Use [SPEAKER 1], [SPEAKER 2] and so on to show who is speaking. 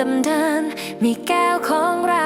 [SPEAKER 1] ดำเดิน มีแก้วของเรา